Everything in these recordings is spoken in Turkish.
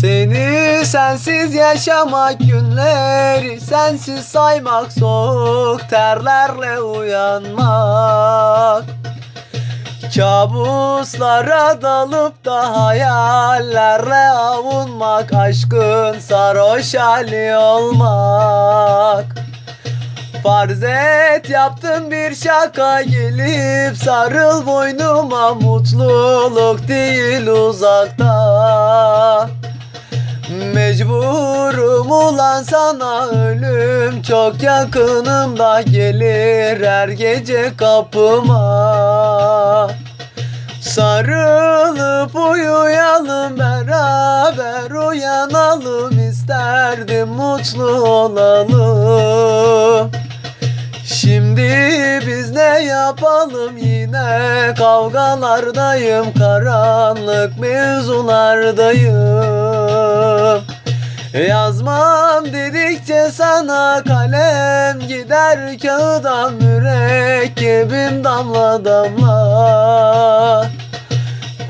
Seni sensiz yaşamak günleri Sensiz saymak soğuk terlerle uyanmak. Kabuslara dalıp da hayallerle avunmak Aşkın sarhoş hali olmak. Farz et yaptın bir şaka gelip sarıl boynuma Mutluluk değil uzakta Mecburum ulan sana ölüm. Çok yakınımda gelir her gece kapıma. Sarılıp uyuyalım beraber uyanalım isterdim mutlu olalım. Şimdi biz ne yapalım? Yine kavgalardayım karanlık mevzulardayım Yazmam dedikçe sana kalem gider kağıda mürekkebim damla damla.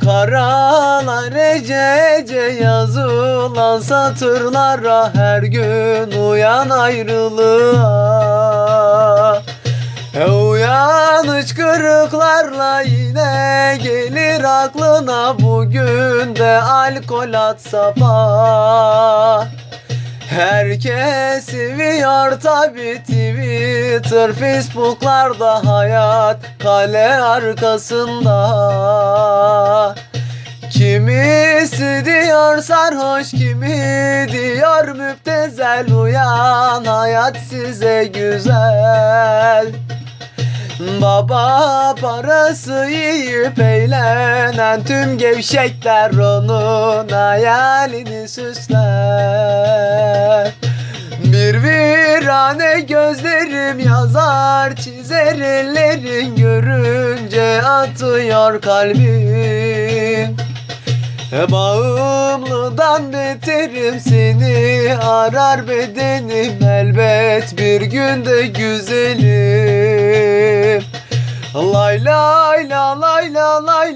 Karalar ece ece yazılan satırlara Her gün uyan ayrılığa hıçkırıklarla yine gelir aklına Bugün de alkol at sabah Herkes seviyor tabi Twitter, Facebook'larda hayat kale arkasında. Kimisi diyor sarhoş, kimi diyor müptezel Uyan. Hayat size güzel Baba parası yiyip eğlenen tüm gevşekler onun hayalini süsler. Bir virane gözlerim yazar çizer ellerin görünce atıyor kalbim. E, Bağımlıdan beterim seni arar bedenim elbet. Bir günde güzelim